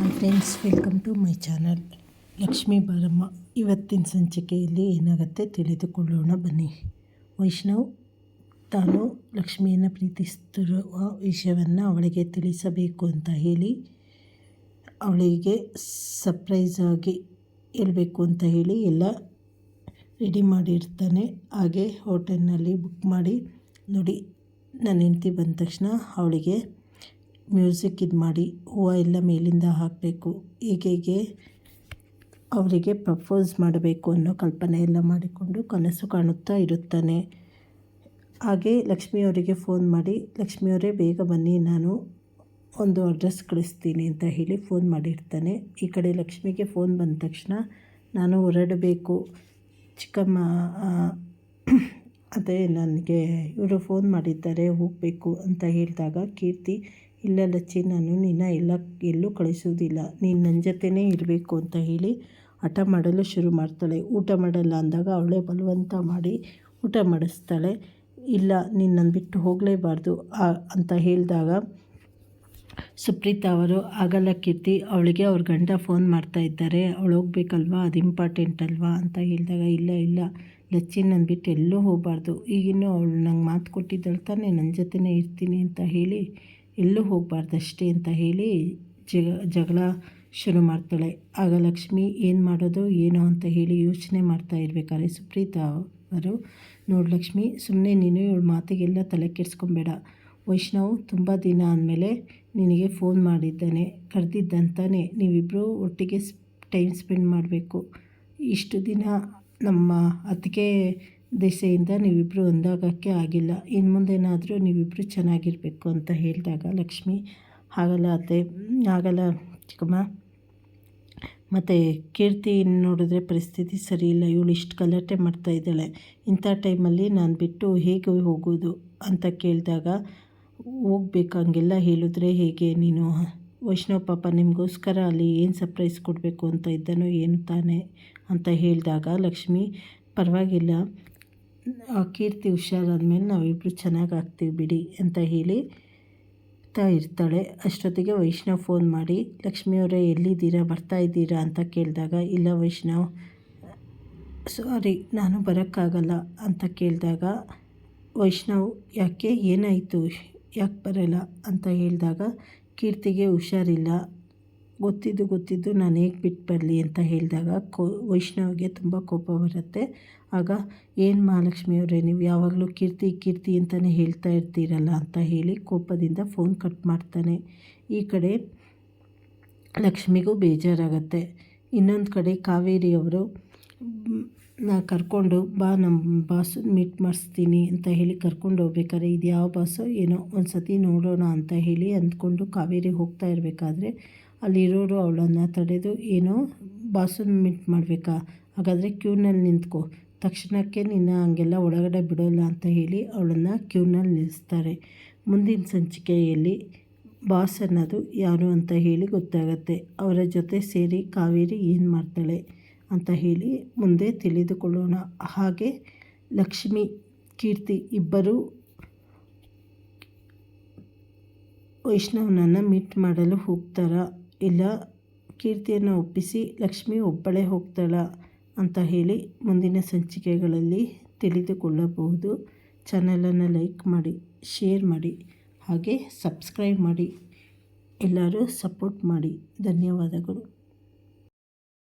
Hi friends welcome to my channel Lakshmi Baramma ಇವತ್ತಿನ ಸಂಚಿಕೆಯಲ್ಲಿ ಏನಾಗುತ್ತೆ ತಿಳಿದುಕೊಳ್ಳೋಣ ಬನ್ನಿ. ವೈಷ್ಣವ್ ತಾನು ಲಕ್ಷ್ಮಿಯನ್ನು ಪ್ರೀತಿಸುತ್ತಿರುವ ವಿಷಯವನ್ನು ಅವಳಿಗೆ ತಿಳಿಸಬೇಕು ಅಂತ ಹೇಳಿ, ಅವಳಿಗೆ ಸರ್ಪ್ರೈಸ್ ಆಗಿ ಹೇಳಬೇಕು ಅಂತ ಹೇಳಿ ಎಲ್ಲ ರೆಡಿ ಮಾಡಿರ್ತಾನೆ. ಹಾಗೆ ಹೋಟೆಲ್ನಲ್ಲಿ ಬುಕ್ ಮಾಡಿ ನೋಡಿ. ನನ್ನ ಹೆಂಡತಿ ಬಂದ ತಕ್ಷಣ ಅವಳಿಗೆ ಮ್ಯೂಸಿಕ್ ಇದು ಮಾಡಿ ಹೂವು ಎಲ್ಲ ಮೇಲಿಂದ ಹಾಕಬೇಕು. ಹೀಗೆ ಅವರಿಗೆ ಪ್ರಪೋಸ್ ಮಾಡಬೇಕು ಅನ್ನೋ ಕಲ್ಪನೆ ಎಲ್ಲ ಮಾಡಿಕೊಂಡು ಕನಸು ಕಾಣುತ್ತಾ ಇರುತ್ತಾನೆ. ಹಾಗೆ ಲಕ್ಷ್ಮಿಯವರಿಗೆ ಫೋನ್ ಮಾಡಿ ಲಕ್ಷ್ಮಿಯವರೇ ಬೇಗ ಬನ್ನಿ, ನಾನು ಒಂದು ಅಡ್ರೆಸ್ ಕಳಿಸ್ತೀನಿ ಅಂತ ಹೇಳಿ ಫೋನ್ ಮಾಡಿರ್ತಾನೆ. ಈ ಕಡೆ ಲಕ್ಷ್ಮಿಗೆ ಫೋನ್ ಬಂದ ತಕ್ಷಣ, ನಾನು ಹೊರಡಬೇಕು, ಚಿಕ್ಕಮ್ಮ ಅದೇ ನನಗೆ ಇವರು ಫೋನ್ ಮಾಡಿದ್ದಾರೆ, ಹೋಗಬೇಕು ಅಂತ ಹೇಳಿದಾಗ ಕೀರ್ತಿ ಇಲ್ಲ ಲಚ್ಚಿ, ನಾನು ನಿನ್ನ ಎಲ್ಲ, ಎಲ್ಲೂ ಕಳಿಸೋದಿಲ್ಲ ನೀನು ನನ್ನ ಜೊತೆನೇ ಇರಬೇಕು ಅಂತ ಹೇಳಿ ಹಠ ಮಾಡಲು ಶುರು ಮಾಡ್ತಾಳೆ. ಊಟ ಮಾಡಲ್ಲ ಅಂದಾಗ ಅವಳೇ ಬಲವಂತ ಮಾಡಿ ಊಟ ಮಾಡಿಸ್ತಾಳೆ. ಇಲ್ಲ, ನೀನು ನನ್ನ ಬಿಟ್ಟು ಹೋಗಲೇಬಾರ್ದು ಅಂತ ಹೇಳಿದಾಗ ಸುಪ್ರೀತಾ ಅವರು ಆಗಲ್ಲ ಕೀರ್ತಿ, ಅವಳಿಗೆ ಅವ್ರ ಗಂಡ ಫೋನ್ ಮಾಡ್ತಾ ಇದ್ದಾರೆ. ಅವಳು ಹೋಗ್ಬೇಕಲ್ವಾ? ಅದು ಇಂಪಾರ್ಟೆಂಟ್ ಅಲ್ವಾ? ಅಂತ ಹೇಳಿದಾಗ, ಇಲ್ಲ ಇಲ್ಲ, ಲಚ್ಚಿ ನನ್ನ ಬಿಟ್ಟು ಎಲ್ಲೂ ಹೋಗಬಾರ್ದು. ಈಗಿನ್ನೂ ಅವಳು ನಂಗೆ ಮಾತು ಕೊಟ್ಟಿದ್ದಾಳೆ ತಾನೇ ನನ್ನ ಜೊತೆನೇ ಇರ್ತೀನಿ ಅಂತ ಹೇಳಿ ಎಲ್ಲೂ ಹೋಗಬಾರ್ದಷ್ಟೇ ಅಂತ ಹೇಳಿ ಜಗ, ಜಗಳ ಶುರು ಮಾಡ್ತಾಳೆ. ಆಗ ಲಕ್ಷ್ಮಿ ಏನು ಮಾಡೋದು, ಏನೋ ಅಂತ ಹೇಳಿ ಯೋಚನೆ ಮಾಡ್ತಾ ಇರಬೇಕಾದ್ರೆ ಸುಪ್ರೀತ ಅವರು, ನೋಡು ಲಕ್ಷ್ಮಿ ಸುಮ್ಮನೆ ನೀನು ಇವಳು ಮಾತಿಗೆಲ್ಲ ತಲೆ ಕೆಡಿಸ್ಕೊಬೇಡ. ವೈಷ್ಣವ್ ತುಂಬ ದಿನ ಆದಮೇಲೆ ನಿನಗೆ ಫೋನ್ ಮಾಡಿದ್ದಾನೆ, ಕರೆದಿದ್ದಂತಾನೆ. ನೀವಿಬ್ಬರು ಒಟ್ಟಿಗೆ ಟೈಮ್ ಸ್ಪೆಂಡ್ ಮಾಡಬೇಕು. ಇಷ್ಟು ದಿನ ನಮ್ಮ ಅತ್ತಿಗೆ ದೆಸೆಯಿಂದ ನೀವಿಬ್ಬರು ಒಂದಾಗೋಕ್ಕೆ ಆಗಿಲ್ಲ. ಇನ್ನು ಮುಂದೇನಾದರೂ ನೀವಿಬ್ಬರು ಚೆನ್ನಾಗಿರಬೇಕು ಅಂತ ಹೇಳಿದಾಗ, ಲಕ್ಷ್ಮಿ ಆಗಲ್ಲ ಅತ್ತೆ ಆಗಲ್ಲ ಚಿಕ್ಕಮ್ಮ. ಮತ್ತು ಕೀರ್ತಿ ನೋಡಿದ್ರೆ ಪರಿಸ್ಥಿತಿ ಸರಿ ಇಲ್ಲ. ಇವಳು ಇಷ್ಟು ಗಲಾಟೆ ಮಾಡ್ತಾ ಇದ್ದಾಳೆ. ಇಂಥ ಟೈಮಲ್ಲಿ ನಾನು ಬಿಟ್ಟು ಹೇಗೆ ಹೋಗೋದು ಅಂತ ಕೇಳಿದಾಗ, ಹೋಗ್ಬೇಕು ಹಂಗೆಲ್ಲ ಹೇಳಿದ್ರೆ ಹೇಗೆ? ನೀನು ವೈಷ್ಣವ್ ಪಾಪ ನಿಮಗೋಸ್ಕರ ಅಲ್ಲಿ ಏನು ಸರ್ಪ್ರೈಸ್ ಕೊಡಬೇಕು ಅಂತ ಇದ್ದಾನೋ ಏನು ತಾನೇ ಅಂತ ಹೇಳಿದಾಗ, ಲಕ್ಷ್ಮಿ, ಪರವಾಗಿಲ್ಲ. ಕೀರ್ತಿ ಹುಷಾರಾದ್ಮೇಲೆ ನಾವಿಬ್ಬರು ಚೆನ್ನಾಗಿ ಆಗ್ತೀವಿ ಬಿಡಿ ಅಂತ ಹೇಳಿ ತಾ ಇರ್ತಾಳೆ. ಅಷ್ಟೊತ್ತಿಗೆ ವೈಷ್ಣವ್ ಫೋನ್ ಮಾಡಿ ಲಕ್ಷ್ಮಿಯವರೇ ಎಲ್ಲಿದ್ದೀರಾ? ಬರ್ತಾ ಇದ್ದೀರಾ? ಅಂತ ಕೇಳಿದಾಗ, ಇಲ್ಲ ವೈಷ್ಣವ್ ಸಾರಿ ನಾನು ಬರೋಕ್ಕಾಗಲ್ಲ. ಅಂತ ಕೇಳಿದಾಗ, ವೈಷ್ಣವ್, ಯಾಕೆ? ಏನಾಯಿತು? ಯಾಕೆ ಬರಲ್ಲ? ಅಂತ ಹೇಳಿದಾಗ, ಕೀರ್ತಿಗೆ ಹುಷಾರಿಲ್ಲ. ಗೊತ್ತಿದ್ದು ಗೊತ್ತಿದ್ದು ನಾನು ಹೇಗೆ ಬಿಟ್ಟು ಬರಲಿ ಅಂತ ಹೇಳಿದಾಗ ಕೋ, ವೈಷ್ಣವ್ಗೆ ತುಂಬ ಕೋಪ ಬರುತ್ತೆ. ಆಗ ಏನು ಮಹಾಲಕ್ಷ್ಮಿಯವರೇ ನೀವು ಯಾವಾಗಲೂ ಕೀರ್ತಿ ಕೀರ್ತಿ ಅಂತಲೇ ಹೇಳ್ತಾ ಇರ್ತೀರಲ್ಲ ಅಂತ ಹೇಳಿ ಕೋಪದಿಂದ ಫೋನ್ ಕಟ್ ಮಾಡ್ತಾನೆ. ಈ ಕಡೆ ಲಕ್ಷ್ಮಿಗೂ ಬೇಜಾರಾಗತ್ತೆ. ಇನ್ನೊಂದು ಕಡೆ ಕಾವೇರಿಯವರು ನಾ ಕರ್ಕೊಂಡು ಬಾ ನಮ್ಮ ಬಾಸು ಮೀಟ್ ಮಾಡಿಸ್ತೀನಿ ಅಂತ ಹೇಳಿ ಕರ್ಕೊಂಡು ಹೋಗ್ಬೇಕಾದ್ರೆ ಇದು ಯಾವ ಬಾಸು? ಏನೋ ಒಂದು ಸತಿ ನೋಡೋಣ ಅಂತ ಹೇಳಿ ಅಂದ್ಕೊಂಡು ಕಾವೇರಿ ಹೋಗ್ತಾ ಇರಬೇಕಾದ್ರೆ ಅಲ್ಲಿರೋರು ಅವಳನ್ನು ತಡೆದು, ಏನೋ ಬಾಸನ್ನು ಮೀಟ್ ಮಾಡಬೇಕಾ? ಹಾಗಾದರೆ ಕ್ಯೂನಲ್ಲಿ ನಿಂತ್ಕೊ. ತಕ್ಷಣಕ್ಕೆ ನಿನ್ನ ಹಂಗೆಲ್ಲ ಒಳಗಡೆ ಬಿಡೋಲ್ಲ ಅಂತ ಹೇಳಿ ಅವಳನ್ನು ಕ್ಯೂನಲ್ಲಿ ನಿಲ್ಲಿಸ್ತಾರೆ. ಮುಂದಿನ ಸಂಚಿಕೆಯಲ್ಲಿ ಬಾಸ್ ಅನ್ನೋದು ಯಾರು ಅಂತ ಹೇಳಿ ಗೊತ್ತಾಗತ್ತೆ. ಅವರ ಜೊತೆ ಸೇರಿ ಕಾವೇರಿ ಏನು ಮಾಡ್ತಾಳೆ ಅಂತ ಹೇಳಿ ಮುಂದೆ ತಿಳಿದುಕೊಳ್ಳೋಣ. ಹಾಗೆ ಲಕ್ಷ್ಮಿ, ಕೀರ್ತಿ ಇಬ್ಬರು ವೈಷ್ಣವನನ್ನು ಮೀಟ್ ಮಾಡಲು ಹೋಗ್ತಾರಾ? ಇಲ್ಲ, ಕೀರ್ತಿಯನ್ನು ಒಪ್ಪಿಸಿ, ಲಕ್ಷ್ಮಿ ಒಬ್ಬಳೇ ಹೋಗ್ತಾಳ ಅಂತ ಹೇಳಿ ಮುಂದಿನ ಸಂಚಿಕೆಗಳಲ್ಲಿ ತಿಳಿದುಕೊಳ್ಳಬಹುದು. ಚಾನಲನ್ನು ಲೈಕ್ ಮಾಡಿ, ಶೇರ್ ಮಾಡಿ, ಹಾಗೆ ಸಬ್ಸ್ಕ್ರೈಬ್ ಮಾಡಿ. ಎಲ್ಲರೂ ಸಪೋರ್ಟ್ ಮಾಡಿ. ಧನ್ಯವಾದಗಳು.